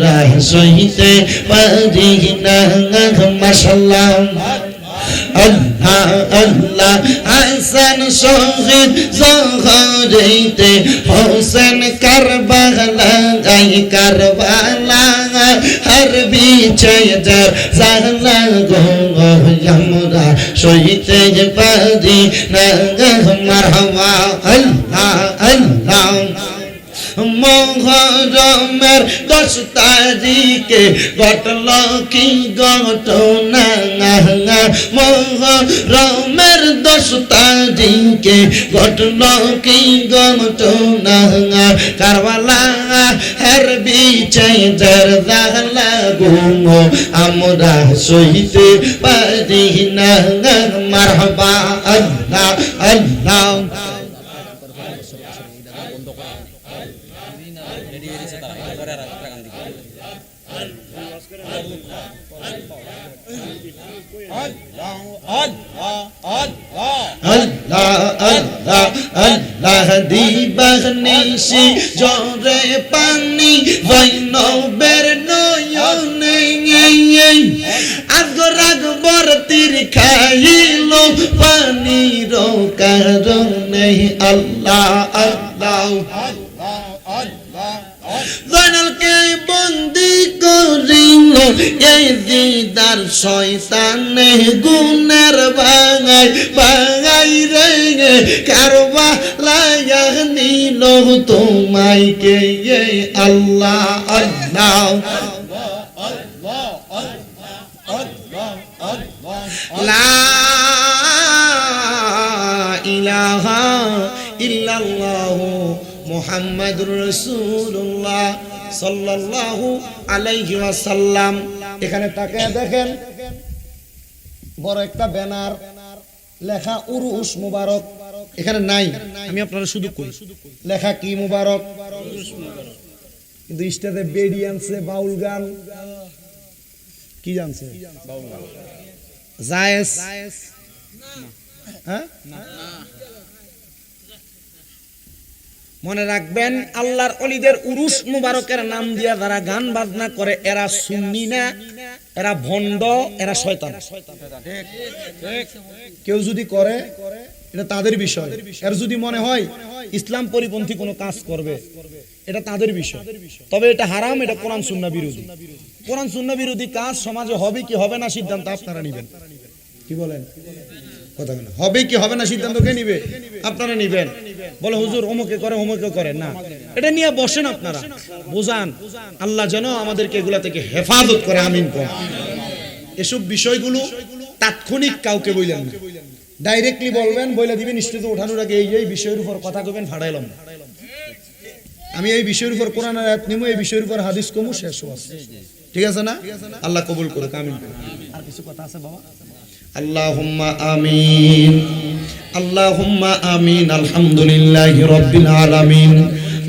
আমরা সহিতে পারি না মাশাল্লাহ আল্লাহ আল্লাহ হাসান শহীদ জহরিতে, হোসেন কারবালা গাই কারবালা, হর বিছে যার জালা গো, আমরা সহিতে পারি না, মারহাবা। আল্লাহ আল্লাহ। মহরমের দশ তারিখে ঘটল কি ঘটনা? মহরমের দশ তারিখে ঘটল কি ঘটনা? কারবালা, হের বিচে জর জালা গুম, আমরা সহিতে পারি না, মারহাবা, আল্লাহ আল্লাহ। আল্লাহ আল্লাহ আল্লাহ দিবানিসি জরে পানি বৈনবের নয়নে আগরাগ বরতির খাইল পানির কারণে আল্লাহ আল্লাহ জয়নালকে বন্দি করিল এই দিদার শয়তানে গুণের ভাঙাই ভাঙাই রে কারবা লায়া নিল তোমায় কে? আল্লাহ আল্লাহ, লা ইলাহা ইল্লাল্লাহু মুহাম্মাদুর আলাইহি এখানে তাকায় দেখেন, বড় একটা ব্যানার, লেখা উরুস মুবারক। এখানে নাই, আমি আপনারা শুধু কই। লেখা কি মুবারক? কিন্তু স্টেজে বেডি আনছে, বাউল গান। কি জানছে? হ্যাঁ? মনে রাখবেন, আল্লাহর অলিদের উরুস মুবারকের নাম দিয়া যারা গান বাজনা করে, এরা সুন্নি না, এরা ভণ্ড, এরা শয়তান। কেউ যদি করে, এটা তাদের বিষয়। এর যদি মনে হয়, ইসলাম পরিপন্থী কোনো কাজ করবে, এটা তাদের বিষয়। তবে এটা হারাম, এটা কোরআন সুন্না বিরোধী। কোরআন সুন্না বিরোধী কাজ সমাজে হবে কি হবে না, সিদ্ধান্ত আপনারা নেবেন। কি বলেন? কথা হবে কি, হবে না, সিদ্ধান্ত কে নিবে? আপনারা নিবেন। বলে হুজুর অমুকে করে অমুকে করে। না। এটা নিয়ে বসেন আপনারা। বোঝান আল্লাহ যেন আমাদেরকে এগুলা থেকে হেফাজত করে আমিন এসব বিষয়গুলো তাৎক্ষণিক কাউকে বললেন না। ডাইরেক্টলি বলবেন বলে দিবেন স্টেজে ওঠানোর আগে এই এই বিষয়ের উপর কথা কবেন ফাড়াইলাম। আমি এই বিষয়ের উপর কোরআন আয়াত নিমু এই বিষয়ের উপর হাদিস কমু শেষ আছে ঠিক আছে না? আল্লাহ কবুল করুক আমিন আর কিছু কথা আছে বাবা? আল্লাহুম্মা আমিন। আল্লাহুম্মা আমিন আলহামদুলিল্লাহি রাব্বিল আলামিন।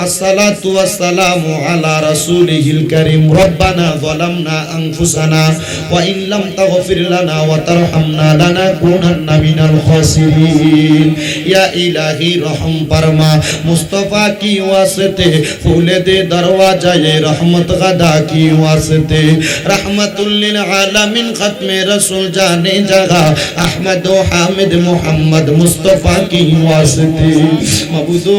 الصلاة والسلام على رسوله الكريم ربنا ظلمنا أنفسنا وإن لم تغفر لنا وترحمنا لنكونن من الخاسرين يا إلهي رحم فرما مصطفیٰ کی واسطے پھول دے دروازہ رحمت غدا کی واسطے رحمت للعالمین ختم رسول جانے جگہ احمد و حامد محمد مصطفیٰ کی واسطے مبدو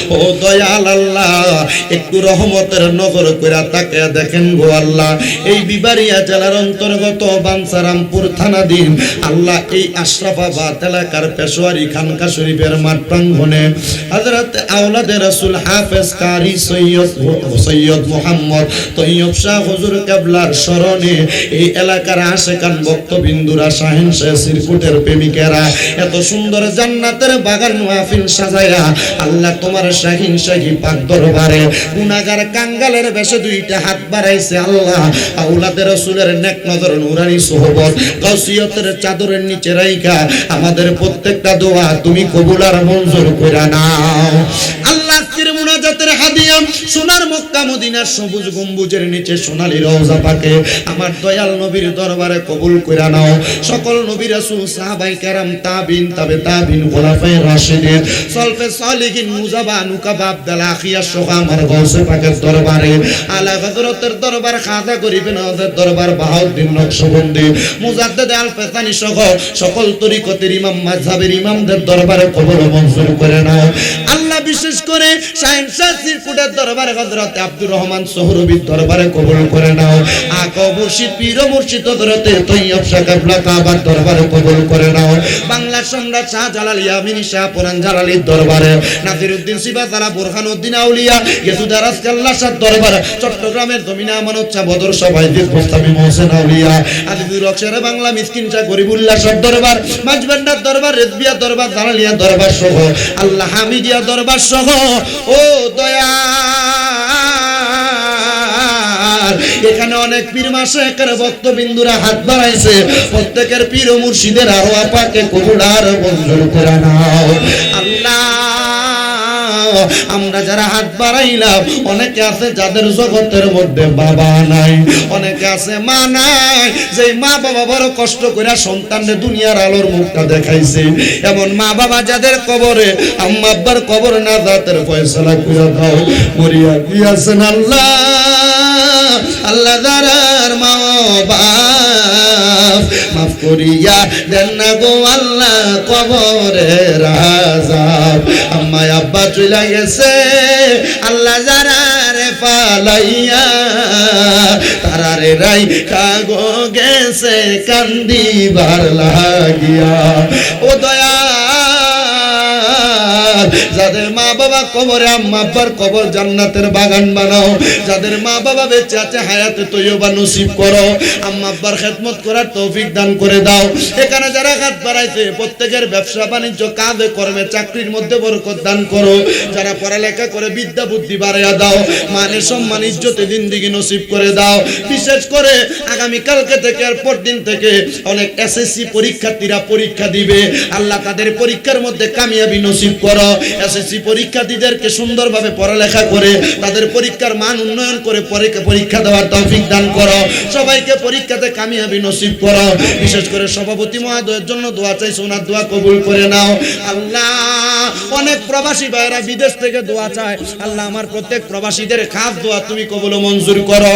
একটু রহমতের নজর কইরা তাকে দেখেন গো আল্লাহ। এই বিবারিয়া জেলার অন্তর্গত বানসারামপুর থানাধীন আল্লাহ এই আশরাফাবাদ এলাকার পেশোয়ারি খানকা শরীফের মাঠ প্রাঙ্গনে হযরত আওলাদে রাসূল হাফেজ কারি সৈয়দ সৈয়দ মোহাম্মদ তৈয়ব শাহ হুজুর কেবলার স্মরণে এই এলাকার আশেকান ভক্তবিন্দুরা শাহিন শাহ সিরকুটের প্রেমিকেরা এত সুন্দর জান্নাতের বাগান মাহফিল সাজায়া আল্লাহ তোমার কাঙ্গালের বেশে দুইটা হাত বাড়াইছে আল্লাহ। চাদরের নিচে রাইখা, আমাদের প্রত্যেকটা দোয়া তুমি কবুলার মঞ্জুর করে নাও। সোনার মক্কা, মদিনার সবুজ গম্বুজের নিচে সোনালি রওজা পাকে আমার দয়াল নবীর দরবারে কবুল কইরা নাও। সকল রাসূল, সাহাবাই কেরাম, তাবিন, তাবে তাবিন, খোলাফায়ে রাশিদিন, সলফে মুজাবা আখিয়া আমার পাকের দরবারে। আলা হযরতের দরবার, খাজা গরিবেন ওদের দরবার, বাহাউদ্দিন নকশবন্দি, মুজাদ্দেদ আল সহ সকল তরিকতের ইমাম, মাযহাবের ইমামদের দরবারে কবুল মঞ্জুর করে নাও। বিশেষ করে সিরকুটের দরবারে হযরত আব্দুর রহমান সোহরবির দরবারে কবুল করে নাও। পীর মুর্শিদ হযরতে তৈয়ব শাহ কাবলা কাবার দরবারে কবুল করে নাও। বাংলা সম্রাট শাহ শাহ পুরান জালালির দরবারে সিবাতারা বুরহানউদ্দিন আউলিয়া শাহ চট্টগ্রামের বদর সবাই মোহসেন আউলিয়া রকশের বাংলা মিসকিন শাহ গরিবুল্লাহ শাহ দরবার মাঝবান্ডার দরবার, রেজবিয়া দরবার, জালালিয়া দরবার সহ আল্লাহ হামিদিয়া দরবার সহ, ও দয়া এখানে অনেক পীর মাসে একের ভক্তবিন্দুরা হাত বাড়াইছে। প্রত্যেকের পীর মুর্শিদের আরও আপাকে কবুলার বন্ধু করে নাও। আল্লাহ আমরা যারা হাত বাড়াইলাম, অনেকে আছে যাদের জগতের মধ্যে বাবা নাই, অনেকে আছে মা নাই। যে মা বাবা বড় কষ্ট করে সন্তানদের দুনিয়ার আলোর মুখটা দেখাইছে, এমন মা বাবা যাদের কবরে, আম্মা আব্বার কবর না দাতের ফয়সালা করে দাও, মরিয়া কি আছেন আল্লাহ আল্লাহ দারার মা বাপ মাফ করিয়া দেন না গো আল্লাহ কবরে রাজাব আম্মা আব্বা চলে গেছে, আল্লাহ যারারে পালাইয়া তারারে রাই কাগো গেছে, কান্দিবার লাগিয়া। ও দয়া যাদের মা বাবা কবরে আম্মা আব্বার কবর জান্নাতের বাগান বানাও। যাদের মা বাবা বেঁচে আছে হায়াতে তৈবা নসিব করো। আম্মা আব্বার খেদমত করার তৌফিক দান করে দাও। এখানে যারা হাত বাড়াইছে, প্রত্যেকের ব্যবসা বাণিজ্য কাঁধে কর্মে চাকরির মধ্যে বরকত দান করো। যারা পড়ালেখা করে বিদ্যা বুদ্ধি বাড়াইয়া দাও মানে সম্মান, ইজ্জতে দিন দিকে নসিব করে দাও। বিশেষ করে আগামী কালকে থেকে আর পর দিন থেকে অনেক এসএসসি পরীক্ষার্থীরা পরীক্ষা দিবে। আল্লাহ তাদের পরীক্ষার মধ্যে কামিয়াবি নসিব করো। এসএসসি পরীক্ষার্থীদেরকে সুন্দরভাবে পড়ালেখা করে, তাদের পরীক্ষার মান উন্নয়ন করে পরীক্ষা দেওয়ার তৌফিক দান করো। সবাইকে পরীক্ষাতে কামিয়াবি নসিব করো। বিশেষ করে সভাপতি মহোদয়ের জন্য দোয়া চাই, সোনার দোয়া কবুল করে নাও। আল্লাহ, অনেক প্রবাসী ভাইয়েরা বিদেশ থেকে দোয়া চায়। আল্লাহ, আমার প্রত্যেক প্রবাসীদের খাস দোয়া তুমি কবুল মঞ্জুর করো।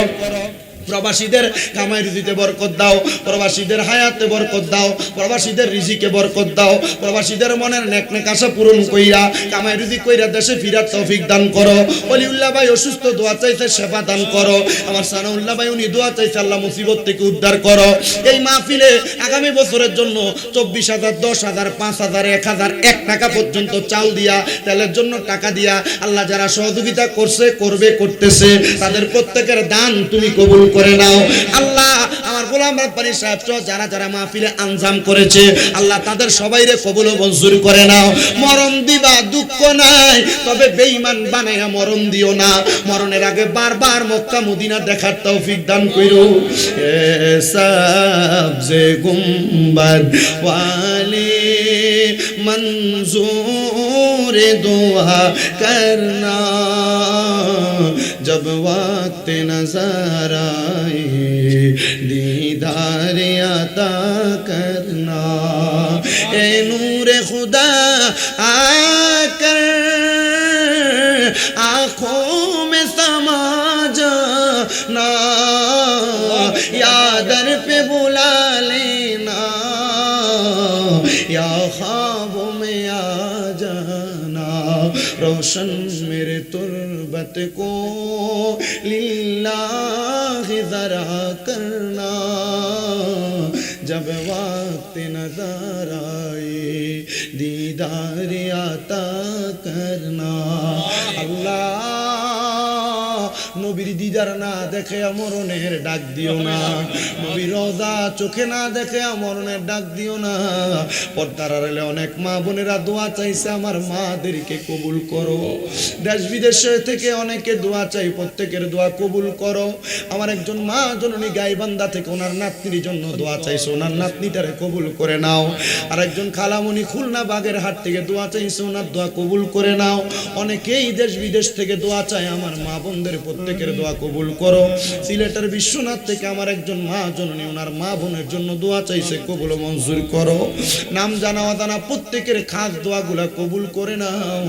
প্রবাসীদের কামাই রুজিতে বরকত দাও, প্রবাসীদের হায়াতে বরকত দাও, প্রবাসীদের রিজিকে বরকত দাও, প্রবাসীদের মনের নেক নেক আশা পূরণ কইরা কামাই রুজি কইরা দেশে ফিরার তৌফিক দান করো। অলিউল্লাহ ভাই অসুস্থ, দোয়া চাইছে, সেবা দান করো। আমার সানাউল্লাহ ভাই, উনি দোয়া চাইছে, আল্লাহ মুসিবত থেকে উদ্ধার করো। এই মাহফিলে আগামী বছরের জন্য চব্বিশ হাজার, দশ হাজার, পাঁচ হাজার, এক হাজার, এক টাকা পর্যন্ত চাল দিয়া, তেলের জন্য টাকা দিয়া, আল্লাহ যারা সহযোগিতা করছে, করবে, করতেছে, তাদের প্রত্যেকের দান তুমি কবুল করে নাও। আল্লাহ, আমার গোলাম রব্বানি সাহেব যারা যারা মাহফিলে আঞ্জাম করেছে, আল্লাহ তাদের সবাই রে কবুল মঞ্জুর করে নাও। মরণ দিবা, দুঃখ নাই, তবে বেঈমান বানাইয়া মরণ দিও না। মরণের আগে বারবার মক্কা মদিনা দেখার তৌফিক দান করো এ সাবজে গুম্বাদ ওয়ালি منظور দোয়া করনা। جب وقت نظر آئے، دیدار عطا کرنا۔ اے نور خدا، آ کر آنکھوں میں سما جانا۔ یا در پہ بلا لینا۔ یا خوابوں میں آ جانا۔ روشن میرے تر غربت کو للہ ذرا کرنا۔ جب وقت نظر آئے دیدار عطا کرنا۔ اللہ নবীর দিদার না দেখে মরণের ডাক দিও না। নবীর রোজা চোখে না দেখে মরণের ডাক দিও না। পর্দার আড়ালে অনেক মা বোনেরা দোয়া চাইছে, আমার মাদেরকে কবুল করো। দেশ বিদেশে থেকে অনেকে দোয়া চাই, প্রত্যেকের দোয়া কবুল করো। আমার একজন মা জননী গাইবান্ধা থেকে ওনার নাতনির জন্য দোয়া চাইছে, ওনার নাতনিটারে কবুল করে নাও। আর একজন খালামণি খুলনা বাগের হাট থেকে দোয়া চাইছে, ওনার দোয়া কবুল করে নাও। অনেকেই দেশ বিদেশ থেকে দোয়া চায়, আমার মা বোনদের প্রত্যেকের দোয়া কবুল করো। সিলেটের বিশ্বনাথ থেকে আমার একজন মা জননী ওনার মা বোনের জন্য দোয়া চাইছে কবুল মঞ্জুর করো। নাম জানা অজানা প্রত্যেকের খাস দোয়াগুলা কবুল করে নাও।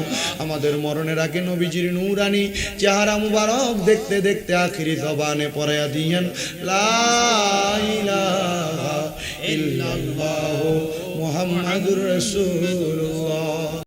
আমাদের মরণের আগে নবীজির নূরানি চেহারা মুবারক দেখতে দেখতে আখিরি জবানে পড়ায়া দিয়েন, লা ইলাহা ইল্লাল্লাহ মুহাম্মাদুর রাসূল